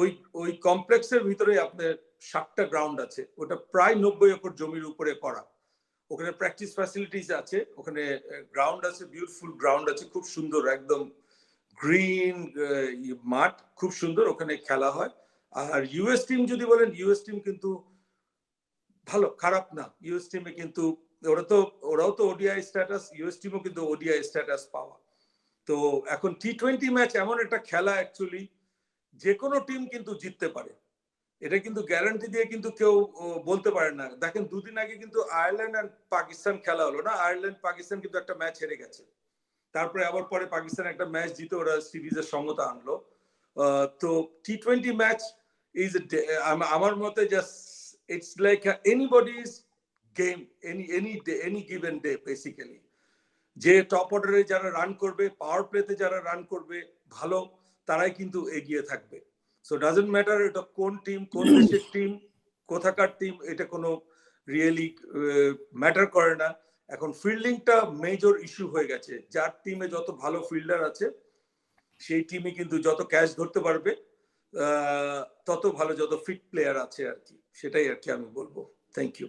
ওই ওই কমপ্লেক্সের ভিতরে আপনার সাতটা গ্রাউন্ড আছে। ওটা প্রায় নব্বই একর জমির উপরে করা। ওখানে প্র্যাকটিস ফ্যাসিলিটিস আছে, ওখানে গ্রাউন্ড আছে বিউটিফুল গ্রাউন্ড আছে, খুব সুন্দর, একদম গ্রিন মাঠ, খুব সুন্দর, ওখানে খেলা হয়। আর ইউএস টিম যদি বলেন ইউএস টিম কিন্তু ভালো, খারাপ না। ইউএস টিমে কিন্তু, ওরা তো, ওরাও তো ওডিআই স্ট্যাটাস ইউএস টিমও কিন্তু ওডিআই স্ট্যাটাস পাওয়া। তো এখন টি টোয়েন্টি ম্যাচ এমন একটা খেলা অ্যাকচুয়ালি যে কোনো টিম কিন্তু জিততে পারে। এটা কিন্তু গ্যারান্টি দিয়ে কিন্তু কেউ বলতে পারে না। দেখেন, দুদিন আগে কিন্তু আয়ারল্যান্ড আর পাকিস্তান খেলা হলো না? আয়ারল্যান্ড পাকিস্তান কিন্তু একটা ম্যাচ হেরে গেছে। তারপরে আবার পরে পাকিস্তান একটা ম্যাচ জিতে ওরা সিরিজের সমতা আনলো। তো টি টোয়েন্টি ম্যাচ ইজ আমার মতে just it's like anybody's game any any day any given day basically যে টপ অর্ডারে যারা রান করবে পাওয়ার প্লেতে যারা রান করবে, ভালো। তারাই কিন্তু এগিয়ে থাকবে। সো ডাজেন্ট ম্যাটার এটা কোন টিম কোন দেশের টিম কোথাকার টিম এটা কোনো রিয়েলি ম্যাটার করে না। এখন ফিল্ডিংটা মেজর ইস্যু হয়ে গেছে। যার টিমে যত ভালো ফিল্ডার আছে, সেই টিমে কিন্তু যত ক্যাচ ধরতে পারবে তত ভালো, যত ফিট প্লেয়ার আছে আর কি। সেটাই আর কি আমি বলব। Thank you